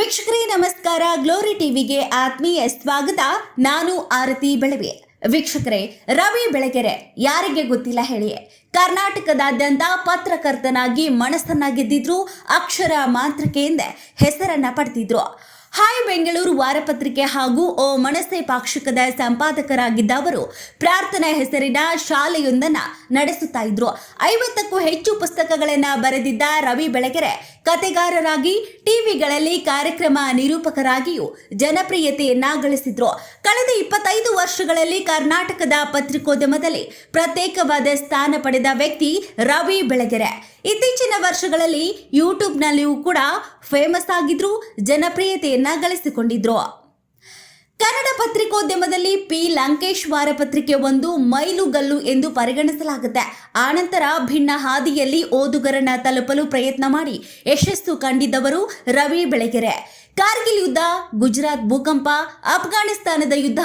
ವೀಕ್ಷಕರೇ, ನಮಸ್ಕಾರ. ಗ್ಲೋರಿ ಟಿವಿಗೆ ಆತ್ಮೀಯ ಸ್ವಾಗತ. ನಾನು ಆರತಿ ಬೆಳವೆ. ವೀಕ್ಷಕರೇ, ರವಿ ಬೆಳಗೆರೆ. ಯಾರಿಗೆ ಗೊತ್ತಿಲ್ಲ ಹೇಳಿ. ಕರ್ನಾಟಕದಾದ್ಯಂತ ಪತ್ರಕರ್ತನಾಗಿ ಮನಸ್ಸನ್ನ ಗೆದ್ದಿದ್ರು ಅಕ್ಷರ ಮಾಂತ್ರಿಕೆಯಿಂದ ಹೆಸರನ್ನ ಪಡೆದಿದ್ರು. ಹಾಯ್ ಬೆಂಗಳೂರು ವಾರಪತ್ರಿಕೆ ಹಾಗೂ ಓ ಮನಸ್ಸೆ ಪಾಕ್ಷಿಕದ ಸಂಪಾದಕರಾಗಿದ್ದ ಅವರು, ಪ್ರಾರ್ಥನಾ ಹೆಸರಿನ ಶಾಲೆಯೊಂದನ್ನ ನಡೆಸುತ್ತಾ ಇದ್ರು. ಐವತ್ತಕ್ಕೂ ಹೆಚ್ಚು ಪುಸ್ತಕಗಳನ್ನ ಬರೆದಿದ್ದ ರವಿ ಬೆಳಗೆರೆ. ಕತೆಗಾರರಾಗಿ, ಟಿವಿಗಳಲ್ಲಿ ಕಾರ್ಯಕ್ರಮ ನಿರೂಪಕರಾಗಿಯೂ ಜನಪ್ರಿಯತೆಯನ್ನ ಗಳಿಸಿದ್ರು. ಕಳೆದ ಇಪ್ಪತ್ತೈದು ವರ್ಷಗಳಲ್ಲಿ ಕರ್ನಾಟಕದ ಪತ್ರಿಕೋದ್ಯಮದಲ್ಲಿ ಪ್ರತ್ಯೇಕವಾದ ಸ್ಥಾನ ಪಡೆದ ವ್ಯಕ್ತಿ ರವಿ ಬೆಳಗೆರೆ. ಇತ್ತೀಚಿನ ವರ್ಷಗಳಲ್ಲಿ ಯೂಟ್ಯೂಬ್ನಲ್ಲಿಯೂ ಕೂಡ ಫೇಮಸ್ ಆಗಿದ್ರು, ಜನಪ್ರಿಯತೆಯನ್ನ ಗಳಿಸಿಕೊಂಡಿದ್ರು. ಕನ್ನಡ ಪತ್ರಿಕೋದ್ಯಮದಲ್ಲಿ ಪಿ. ಲಂಕೇಶ್ ವಾರಪತ್ರಿಕೆ ಒಂದು ಮೈಲುಗಲ್ಲು ಎಂದು ಪರಿಗಣಿಸಲಾಗುತ್ತೆ. ಆನಂತರ ಭಿನ್ನ ಹಾದಿಯಲ್ಲಿ ಓದುಗರನ್ನ ತಲುಪಲು ಪ್ರಯತ್ನ ಮಾಡಿ ಯಶಸ್ಸು ಕಂಡಿದ್ದವರು ರವಿ ಬೆಳಗೆರೆ. ಕಾರ್ಗಿಲ್ ಯುದ್ಧ, ಗುಜರಾತ್ ಭೂಕಂಪ ಅಫ್ಘಾನಿಸ್ತಾನದ ಯುದ್ಧ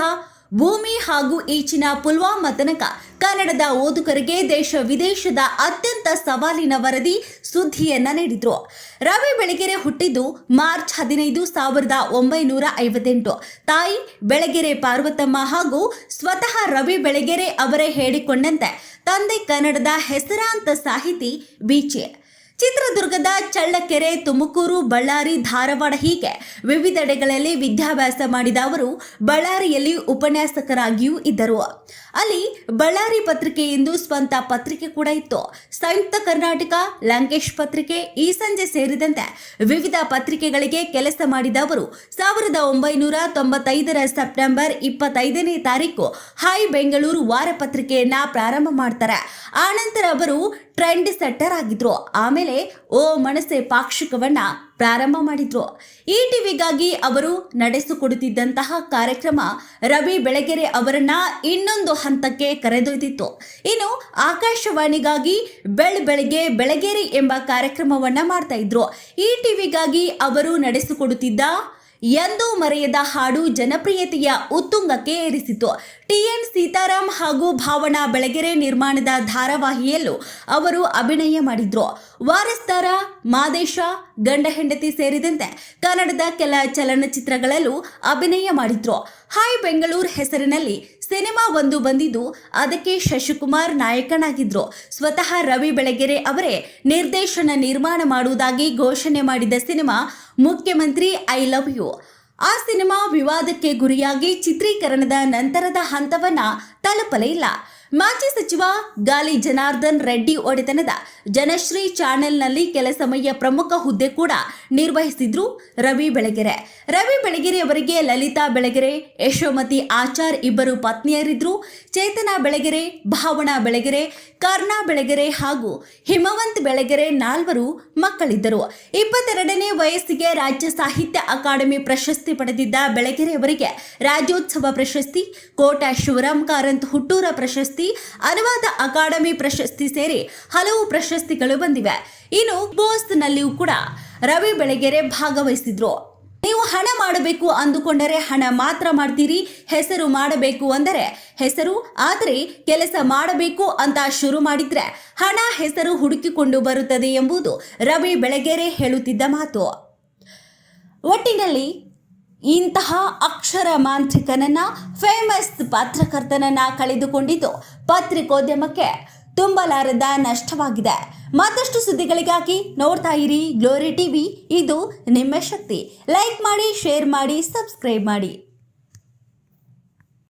ಭೂಮಿ ಹಾಗೂ ಈಚಿನ ಪುಲ್ವಾಮಾ ತನಕ ಕನ್ನಡದ ಓದುಗರಿಗೆ ದೇಶ ವಿದೇಶದ ಅತ್ಯಂತ ಸವಾಲಿನ ವರದಿ ಸುದ್ದಿಯನ್ನ ನೀಡಿದ್ರು. ರವಿ ಬೆಳಗೆರೆ ಹುಟ್ಟಿದ್ದು ಮಾರ್ಚ್ ಹದಿನೈದು ಸಾವಿರದ ಒಂಬೈನೂರ ಐವತ್ತೆಂಟು. ತಾಯಿ ಬೆಳಗೆರೆ ಪಾರ್ವತಮ್ಮ ಹಾಗೂ ಸ್ವತಃ ರವಿ ಬೆಳಗೆರೆ ಅವರೇ ಹೇಳಿಕೊಂಡಂತೆ, ತಂದೆ ಕನ್ನಡದ ಹೆಸರಾಂತ ಸಾಹಿತಿ ಬೀಚೆ ಚಿತ್ರದುರ್ಗದ ಚಳ್ಳಕೆರೆ, ತುಮಕೂರು, ಬಳ್ಳಾರಿ, ಧಾರವಾಡ ಹೀಗೆ ವಿವಿಧೆಡೆಗಳಲ್ಲಿ ವಿದ್ಯಾಭ್ಯಾಸ ಮಾಡಿದ ಅವರು ಬಳ್ಳಾರಿಯಲ್ಲಿ ಉಪನ್ಯಾಸಕರಾಗಿಯೂ ಇದ್ದರು. ಅಲ್ಲಿ ಬಳ್ಳಾರಿ ಪತ್ರಿಕೆ ಎಂದು ಸ್ವಂತ ಪತ್ರಿಕೆ ಕೂಡ ಇತ್ತು. ಸಂಯುಕ್ತ ಕರ್ನಾಟಕ, ಲಂಕೇಶ್ ಪತ್ರಿಕೆ, ಈ ಸಂಜೆ ಸೇರಿದಂತೆ ವಿವಿಧ ಪತ್ರಿಕೆಗಳಿಗೆ ಕೆಲಸ ಮಾಡಿದ ಅವರು ಸಾವಿರದ ಒಂಬೈನೂರ ತೊಂಬತ್ತೈದರ ಸೆಪ್ಟೆಂಬರ್ ಇಪ್ಪತ್ತೈದನೇ ತಾರೀಕು ಹಾಯ್ ಬೆಂಗಳೂರು ವಾರಪತ್ರಿಕೆಯನ್ನ ಪ್ರಾರಂಭ ಮಾಡ್ತಾರೆ. ಆನಂತರ ಅವರು ಟ್ರೆಂಡ್ ಸೆಟ್ಟರ್ ಆಗಿದ್ರು. ಆಮೇಲೆ ಓ ಮನಸ್ಸೆ ಪಾಕ್ಷಿಕವನ್ನ ಪ್ರಾರಂಭ ಮಾಡಿದ್ರು. ಈ ಟಿವಿಗಾಗಿ ಅವರು ನಡೆಸಿಕೊಡುತ್ತಿದ್ದಂತಹ ಕಾರ್ಯಕ್ರಮ ರವಿ ಬೆಳಗೆರೆ ಅವರನ್ನ ಇನ್ನೊಂದು ಹಂತಕ್ಕೆ ಕರೆದೊಯ್ದಿತ್ತು. ಇನ್ನು ಆಕಾಶವಾಣಿಗಾಗಿ ಬೆಳ್ ಬೆಳಗ್ಗೆ ಬೆಳಗೇರಿ ಎಂಬ ಕಾರ್ಯಕ್ರಮವನ್ನ ಮಾಡ್ತಾ ಇದ್ರು. ಈ ಟಿವಿಗಾಗಿ ಅವರು ನಡೆಸಿಕೊಡುತ್ತಿದ್ದ ಎಂದೂ ಮರೆಯದ ಹಾಡು ಜನಪ್ರಿಯತೆಯ ಉತ್ತುಂಗಕ್ಕೆ ಏರಿಸಿತು. ಟಿಎನ್ ಸೀತಾರಾಮ್ ಹಾಗೂ ಭಾವನಾ ಬೆಳಗೆರೆ ನಿರ್ಮಾಣದ ಧಾರಾವಾಹಿಯಲ್ಲೂ ಅವರು ಅಭಿನಯ ಮಾಡಿದ್ರು. ವಾರಸ್ತಾರ ಮಾದೇಶ, ಗಂಡ ಹೆಂಡತಿ ಸೇರಿದಂತೆ ಕನ್ನಡದ ಕೆಲ ಚಲನಚಿತ್ರಗಳಲ್ಲೂ ಅಭಿನಯ ಮಾಡಿದ್ರು. ಹಾಯ್ ಬೆಂಗಳೂರು ಹೆಸರಿನಲ್ಲಿ ಸಿನಿಮಾ ಒಂದು ಬಂದಿದ್ದು ಅದಕ್ಕೆ ಶಶಿಕುಮಾರ್ ನಾಯಕನಾಗಿದ್ರು. ಸ್ವತಃ ರವಿ ಬೆಳಗೆರೆ ಅವರೇ ನಿರ್ದೇಶನ ನಿರ್ಮಾಣ ಮಾಡುವುದಾಗಿ ಘೋಷಣೆ ಮಾಡಿದ ಸಿನಿಮಾ ಮುಖ್ಯಮಂತ್ರಿ ಐ ಲವ್ ಯು. ಆ ಸಿನಿಮಾ ವಿವಾದಕ್ಕೆ ಗುರಿಯಾಗಿ ಚಿತ್ರೀಕರಣದ ನಂತರದ ಹಂತವನ್ನ ತಲುಪಲೇ ಇಲ್ಲ. ಮಾಜಿ ಸಚಿವ ಗಾಲಿ ಜನಾರ್ದನ್ ರೆಡ್ಡಿ ಒಡೆತನದ ಜನಶ್ರೀ ಚಾನೆಲ್ನಲ್ಲಿ ಕೆಲ ಸಮಯ ಪ್ರಮುಖ ಹುದ್ದೆ ಕೂಡ ನಿರ್ವಹಿಸಿದ್ರು ರವಿ ಬೆಳಗೆರೆ. ರವಿ ಬೆಳಗೆರೆ ಅವರಿಗೆ ಲಲಿತಾ ಬೆಳಗೆರೆ, ಯಶೋಮತಿ ಆಚಾರ್ ಇಬ್ಬರು ಪತ್ನಿಯರಿದ್ರು. ಚೇತನಾ ಬೆಳಗೆರೆ, ಭಾವನಾ ಬೆಳಗೆರೆ, ಕರ್ಣಾ ಬೆಳಗೆರೆ ಹಾಗೂ ಹಿಮವಂತ್ ಬೆಳಗೆರೆ ನಾಲ್ವರು ಮಕ್ಕಳಿದ್ದರು. ಇಪ್ಪತ್ತೆರಡನೇ ವಯಸ್ಸಿಗೆ ರಾಜ್ಯ ಸಾಹಿತ್ಯ ಅಕಾಡೆಮಿ ಪ್ರಶಸ್ತಿ ಪಡೆದಿದ್ದ ಬೆಳಗೆರೆ ಅವರಿಗೆ ರಾಜ್ಯೋತ್ಸವ ಪ್ರಶಸ್ತಿ, ಕೋಟ ಶಿವರಾಮ್ ಕಾರಂತ್ ಹುಟ್ಟೂರ ಪ್ರಶಸ್ತಿ, ಅನುವಾದ ಅಕಾಡೆಮಿ ಪ್ರಶಸ್ತಿ ಸೇರಿ ಹಲವು ಪ್ರಶಸ್ತಿಗಳು ಬಂದಿವೆ. ಇನ್ನು ಬೋಸ್ನಲ್ಲಿಯೂ ಕೂಡ ರವಿ ಬೆಳಗೆರೆ ಭಾಗವಹಿಸಿದ್ರು. ನೀವು ಹಣ ಮಾಡಬೇಕು ಅಂದುಕೊಂಡರೆ ಹಣ ಮಾತ್ರ ಮಾಡ್ತೀರಿ, ಹೆಸರು ಮಾಡಬೇಕು ಅಂದರೆ ಹೆಸರು, ಆದರೆ ಕೆಲಸ ಮಾಡಬೇಕು ಅಂತ ಶುರು ಮಾಡಿದ್ರೆ ಹಣ, ಹೆಸರು ಹುಡುಕಿಕೊಂಡು ಬರುತ್ತದೆ ಎಂಬುದು ರವಿ ಬೆಳಗೆರೆ ಹೇಳುತ್ತಿದ್ದ ಮಾತು. ಒಟ್ಟಿನಲ್ಲಿ ಇಂತಹ ಅಕ್ಷರ ಮಾಂತ್ರಿಕನನ್ನ ಫೇಮಸ್ ಪತ್ರಕರ್ತನನ್ನ ಕಳೆದುಕೊಂಡಿದ್ದು ಪತ್ರಿಕೋದ್ಯಮಕ್ಕೆ ತುಂಬಲಾರದ ನಷ್ಟವಾಗಿದೆ. ಮತ್ತಷ್ಟು ಸುದ್ದಿಗಳಿಗಾಗಿ ನೋಡ್ತಾ ಇರಿ ಗ್ಲೋರಿ ಟಿವಿ. ಇದು ನಿಮ್ಮ ಶಕ್ತಿ. ಲೈಕ್ ಮಾಡಿ ಶೇರ್ ಮಾಡಿ ಸಬ್ಸ್ಕ್ರೈಬ್ ಮಾಡಿ.